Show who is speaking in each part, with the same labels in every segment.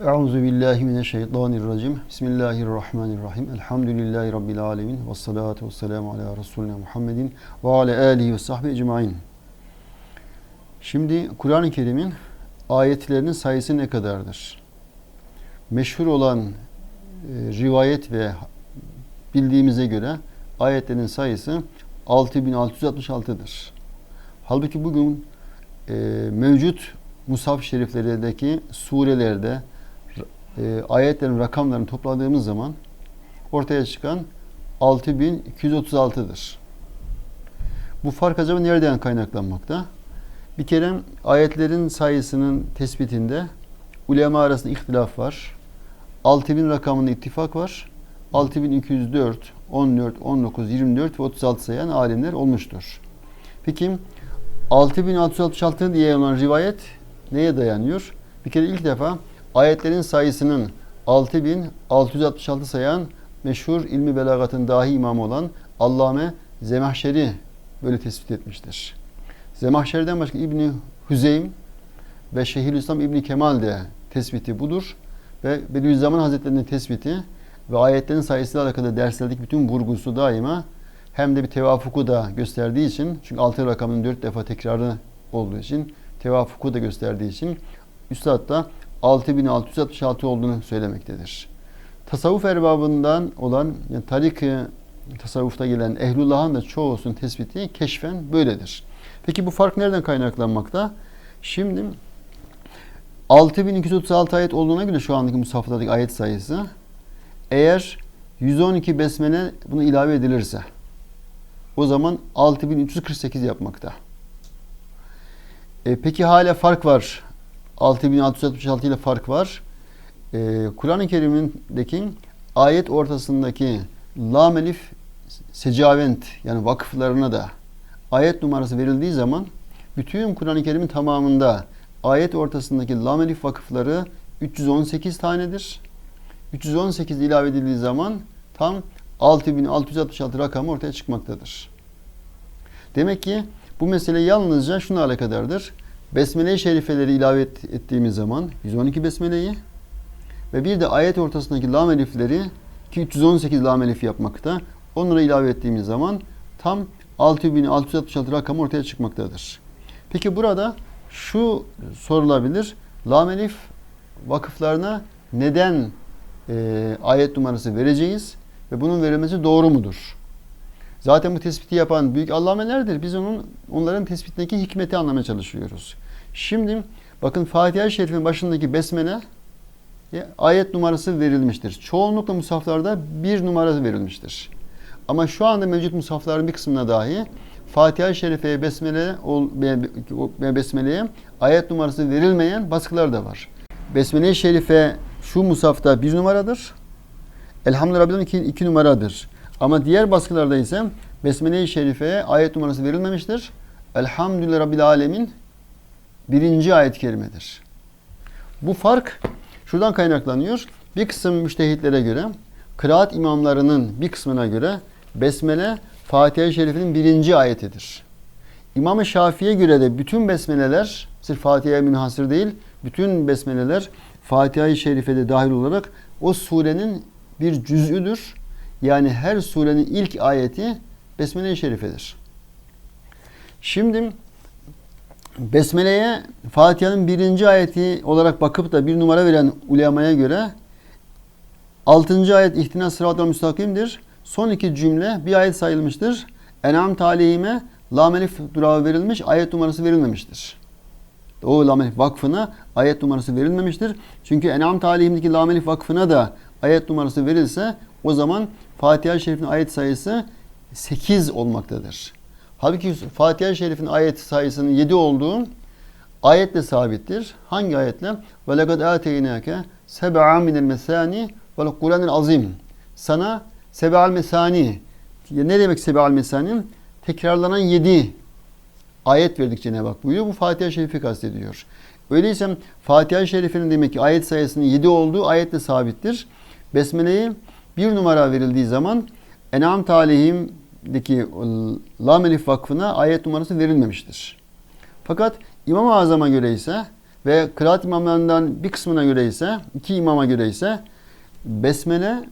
Speaker 1: Euzu billahi mineşşeytanirracim. Bismillahirrahmanirrahim. Elhamdülillahi rabbil alamin ve salatu vesselamu ala resulina Muhammedin ve ala alihi ve sahbihi ecmaîn. Şimdi Kur'an-ı Kerim'in ayetlerinin sayısı ne kadardır? Meşhur olan e, rivayet ve bildiğimize göre ayetlerin sayısı 6666'dır. Halbuki bugün e, mevcut Musaf şeriflerdeki surelerde e, ayetlerin rakamlarını topladığımız zaman ortaya çıkan 6236'dır. Bu fark acaba nereden kaynaklanmakta? Bir kere ayetlerin sayısının tespitinde ulema arasında ihtilaf var. 6000 rakamında ittifak var. 6204, 14, 19, 24 ve 36 sayan alimler olmuştur. Peki 6666 diye olan rivayet neye dayanıyor? Bir kere ilk defa ayetlerin sayısının 6666 sayan meşhur ilmi belagatın dahi imamı olan Allame Zemahşeri böyle tespit etmiştir. Zemahşeri'den başka İbni Hüzeym ve Şeyhülislam İbni Kemal de tespiti budur. Ve Bediüzzaman Hazretleri'nin tespiti ve ayetlerin sayısıyla alakalı derslerdeki bütün vurgusu daima hem de bir tevafuku da gösterdiği için çünkü altı rakamın dört defa tekrarı olduğu için tevafuku da gösterdiği için Üstad da 6666 olduğunu söylemektedir. Tasavvuf erbabından olan yani tarik tasavvufta gelen ehlullahın da çoğusunun tespiti keşfen böyledir. Peki bu fark nereden kaynaklanmakta? Şimdi 6236 ayet olduğuna göre şu andaki musaflardaki ayet sayısı eğer 112 besmele bunu ilave edilirse o zaman 6348 yapmakta. E, peki hala fark var. 6666 ile fark var. E, Kur'an-ı Kerim'indeki ayet ortasındaki lam elif secavent yani vakıflarına da ayet numarası verildiği zaman bütün Kur'an-ı Kerim'in tamamında ayet ortasındaki lam elif vakıfları 318 tanedir. 318 ilave edildiği zaman tam 6666 rakamı ortaya çıkmaktadır. Demek ki bu mesele yalnızca şuna alakadardır. Besmele-i şerifeleri ilave ettiğimiz zaman 112 besmeleyi ve bir de ayet ortasındaki lam elifleri ki 318 lam elif yapmakta. Onlara ilave ettiğimiz zaman tam 6666 rakam ortaya çıkmaktadır. Peki burada şu sorulabilir. Lam elif vakıflarına neden e, ayet numarası vereceğiz ve bunun verilmesi doğru mudur? Zaten bu tespiti yapan büyük allamelerdir. Biz onun onların tespitindeki hikmeti anlamaya çalışıyoruz. Şimdi bakın Fatiha-i Şerif'in başındaki besmele ayet numarası verilmiştir. Çoğunlukla musaflarda bir numarası verilmiştir. Ama şu anda mevcut musafların bir kısmına dahi Fatiha-i Şerife'ye besmele, besmeleye ayet numarası verilmeyen baskılar da var. Besmele-i Şerife şu musafta bir numaradır. Elhamdülillah iki, iki numaradır. Ama diğer baskılarda ise Besmele-i Şerife'ye ayet numarası verilmemiştir. Elhamdülillah Rabbil Alemin birinci ayet-i kerimedir. Bu fark şuradan kaynaklanıyor. Bir kısım müştehitlere göre, kıraat imamlarının bir kısmına göre Besmele Fatiha-i Şerif'in birinci ayetidir. İmam-ı Şafii'ye göre de bütün besmeleler, sırf Fatiha'ya münhasır değil, bütün besmeleler Fatiha-i Şerife'de dahil olarak o surenin bir cüz'üdür. Yani her surenin ilk ayeti Besmele-i Şerife'dir. Şimdi Besmele'ye Fatiha'nın birinci ayeti olarak bakıp da bir numara veren ulemaya göre altıncı ayet ihtina sıratel müstakimdir. Son iki cümle bir ayet sayılmıştır. Enam talihime lam elif durağı verilmiş, ayet numarası verilmemiştir. O lam elif vakfına ayet numarası verilmemiştir. Çünkü Enam talihimdeki lam elif vakfına da ayet numarası verilse o zaman Fatiha-i Şerif'in ayet sayısı 8 olmaktadır. Halbuki Fatiha-i Şerif'in ayet sayısının 7 olduğu ayetle sabittir. Hangi ayetle? Ve lekad ateynake seb'a minel mesani azim. Sana seb'al mesani. Ne demek seb'al mesani? Tekrarlanan 7 ayet verdik Cenab-ı Hak buyuruyor. Bu Fatiha-i Şerif'i kastediyor. Öyleyse Fatiha-i Şerif'in demek ki ayet sayısının 7 olduğu ayetle sabittir. Besmele'yi bir numara verildiği zaman En'am talihimdeki Lam Elif Vakfı'na ayet numarası verilmemiştir. Fakat İmam-ı Azam'a göre ise ve kıraat imamlarından bir kısmına göre ise, iki imama göre ise Besmele,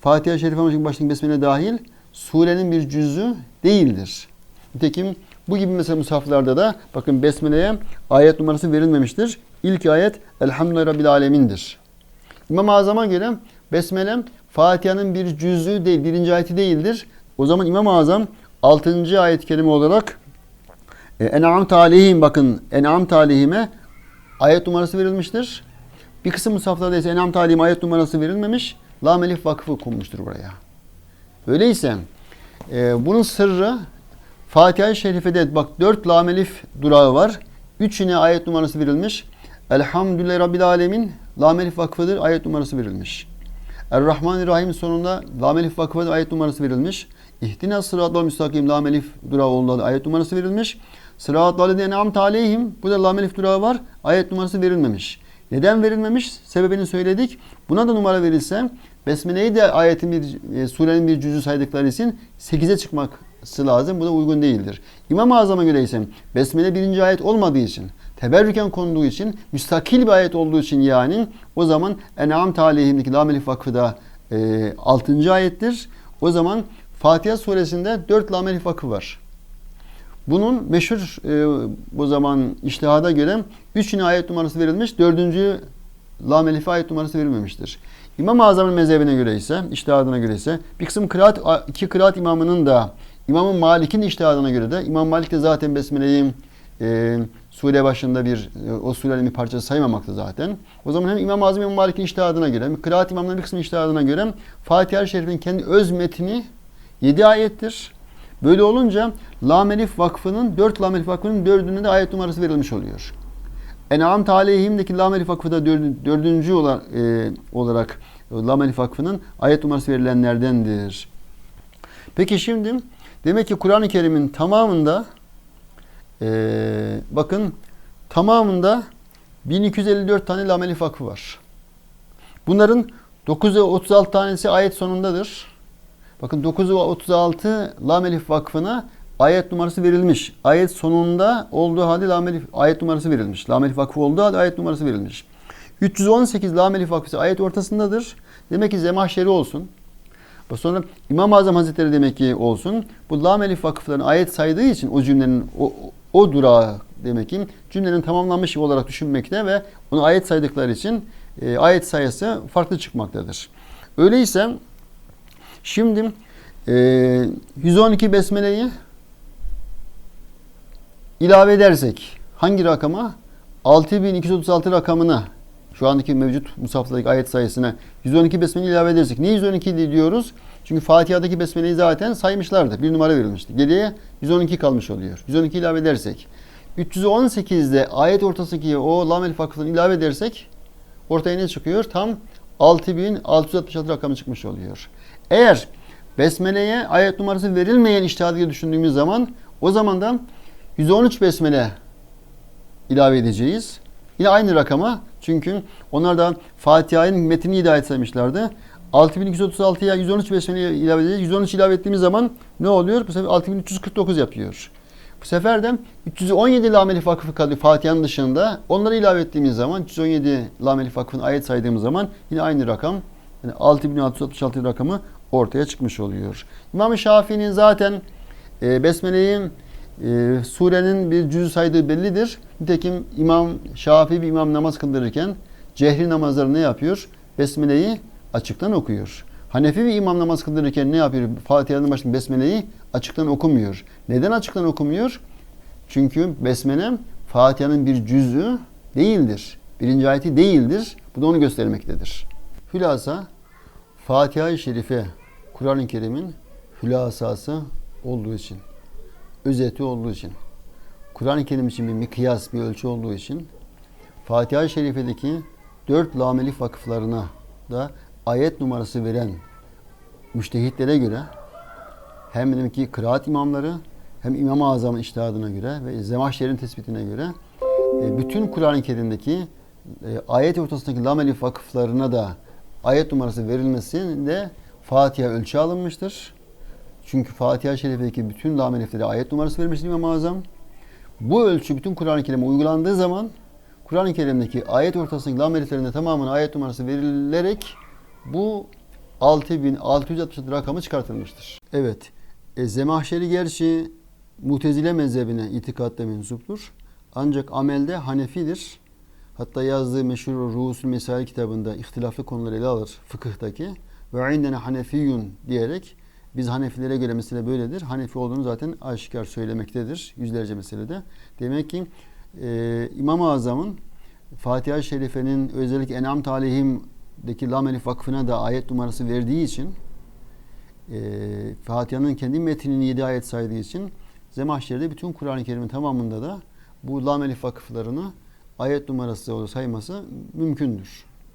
Speaker 1: Fatiha-i Şerife başındaki Besmele dahil surenin bir cüzü değildir. Nitekim bu gibi mesela musaflarda da bakın Besmele'ye ayet numarası verilmemiştir. İlk ayet Elhamdülillahi Rabbil Alemin'dir. İmam-ı Azam'a göre Besmele Fatiha'nın bir cüzü değil, birinci ayeti değildir. O zaman İmam-ı Azam 6. ayet-i olarak e, En'am talihim bakın En'am talihime ayet numarası verilmiştir. Bir kısım musaflarda ise En'am talihim ayet numarası verilmemiş. Lam Elif Vakfı konmuştur buraya. Öyleyse e, bunun sırrı Fatiha-i Şerife'de bak 4 Lam Elif durağı var. Üçüne ayet numarası verilmiş. Elhamdülillahi Rabbil Alemin Lam Elif Vakfı'dır ayet numarası verilmiş. Er-Rahmanir-Rahim sonunda Lam Elif Vakfı'dır ayet numarası verilmiş. İhtina sıratal müstakim Lam Elif durağı olduğunda ayet numarası verilmiş. Sıratal lezine en'amte aleyhim bu da Lam Elif durağı var. Ayet numarası verilmemiş. Neden verilmemiş? Sebebini söyledik. Buna da numara verilse Besmele'yi de ayetin bir e, surenin bir cüzü saydıkları için 8'e çıkması lazım. Bu da uygun değildir. İmam-ı Azam'a göre ise Besmele birinci ayet olmadığı için teberrüken konduğu için müstakil bir ayet olduğu için yani o zaman En'am talihindeki Lam Elif Vakfı da e, 6. ayettir. O zaman Fatiha suresinde 4 Lam Elif Vakfı var. Bunun meşhur e, o zaman iştihada göre 3 ayet numarası verilmiş. 4. Lam Elif ayet numarası verilmemiştir. İmam-ı Azam'ın mezhebine göre ise, iştihadına göre ise bir kısım kıraat, iki kıraat imamının da İmam Malik'in iştihadına göre de İmam Malik de zaten Besmele'yi e, sure başında bir e, o surenin bir parçası saymamakta zaten. O zaman hem İmam Azam İmam Malik'in iştihadına göre hem kıraat imamların bir kısmı iştihadına göre Fatiha-i Şerif'in kendi öz metni 7 ayettir. Böyle olunca Lam Elif Vakfı'nın 4 Lam Elif Vakfı'nın 4'üne de ayet numarası verilmiş oluyor. En'am Talihim'deki Lam Elif Vakfı da dördüncü olarak, e, olarak Lam Elif Vakfı'nın ayet numarası verilenlerdendir. Peki şimdi demek ki Kur'an-ı Kerim'in tamamında e, bakın tamamında 1254 tane Lam Elif Vakfı var. Bunların 936 tanesi ayet sonundadır. Bakın 936 Lam Elif Vakfı'na ayet numarası verilmiş. Ayet sonunda olduğu halde Lam Elif ayet numarası verilmiş. Lam Elif Vakfı olduğu halde ayet numarası verilmiş. 318 Lam Elif Vakfı ayet ortasındadır. Demek ki zemahşeri olsun. Sonra İmam-ı Azam Hazretleri demek ki olsun. Bu Lam Elif vakıflarını ayet saydığı için o cümlenin o, o durağı demek ki cümlenin tamamlanmış olarak düşünmekte ve onu ayet saydıkları için e, ayet sayısı farklı çıkmaktadır. Öyleyse şimdi e, 112 besmeleyi ilave edersek hangi rakama? 6236 rakamına şu andaki mevcut musaflardaki ayet sayısına 112 besmele ilave edersek. Niye 112 diyoruz? Çünkü Fatiha'daki besmeleyi zaten saymışlardı. Bir numara verilmişti. Geriye 112 kalmış oluyor. 112 ilave edersek. 318'de ayet ortasındaki o lam elif vakıfını ilave edersek ortaya ne çıkıyor? Tam 6666 rakamı çıkmış oluyor. Eğer besmeleye ayet numarası verilmeyen iştihat diye düşündüğümüz zaman o zaman da 113 besmele ilave edeceğiz. Yine aynı rakama çünkü onlar da Fatiha'nın metnini hidayet saymışlardı. 6236'ya 113 besmele ilave edeceğiz. 113 ilave ettiğimiz zaman ne oluyor? Bu sefer 6349 yapıyor. Bu sefer de 317 Lameli Vakfı kalıyor Fatiha'nın dışında. Onları ilave ettiğimiz zaman 317 Lameli Vakfı'nın ayet saydığımız zaman yine aynı rakam yani 6666 rakamı ortaya çıkmış oluyor. İmam Şafii'nin zaten e, Besmele'yi e, surenin bir cüzü saydığı bellidir. Nitekim İmam Şafii bir imam namaz kıldırırken cehri namazları ne yapıyor? Besmele'yi açıktan okuyor. Hanefi bir imam namaz kıldırırken ne yapıyor? Fatiha'nın başında Besmele'yi açıktan okumuyor. Neden açıktan okumuyor? Çünkü Besmele Fatiha'nın bir cüzü değildir. Birinci ayeti değildir. Bu da onu göstermektedir. Hülasa Fatiha-i Şerife Kur'an-ı Kerim'in hülasası olduğu için özeti olduğu için, Kur'an-ı Kerim için bir mikyas, bir ölçü olduğu için Fatiha-i Şerife'deki dört lamelif vakıflarına da ayet numarası veren müştehitlere göre hem demek ki kıraat imamları hem İmam-ı Azam'ın iştihadına göre ve Zemahşer'in tespitine göre e, bütün Kur'an-ı Kerim'deki e, ayet ortasındaki lamelif vakıflarına da ayet numarası verilmesinde Fatiha ölçü alınmıştır. Çünkü Fatiha-i Şerif'teki bütün lam eliflere ayet numarası vermiştir İmam-ı Azam. Bu ölçü bütün Kur'an-ı Kerim'e uygulandığı zaman Kur'an-ı Kerim'deki ayet ortasındaki lam eliflerinde tamamına ayet numarası verilerek bu 6660 rakamı çıkartılmıştır. Evet. E, Zemahşeri gerçi Mutezile mezhebine itikatta mensuptur. Ancak amelde Hanefidir. Hatta yazdığı meşhur Ruhusul Mesail kitabında ihtilaflı konuları ele alır fıkıhtaki. Ve indene Hanefiyun diyerek biz Hanefilere göre mesele böyledir. Hanefi olduğunu zaten aşikar söylemektedir yüzlerce meselede. Demek ki e, İmam-ı Azam'ın Fatiha-i Şerife'nin özellikle Enam Talihim'deki Lam Elif Vakfı'na da ayet numarası verdiği için e, Fatiha'nın kendi metnini 7 ayet saydığı için Zemahşer'de bütün Kur'an-ı Kerim'in tamamında da bu Lam Elif vakıflarını ayet numarası sayması mümkündür.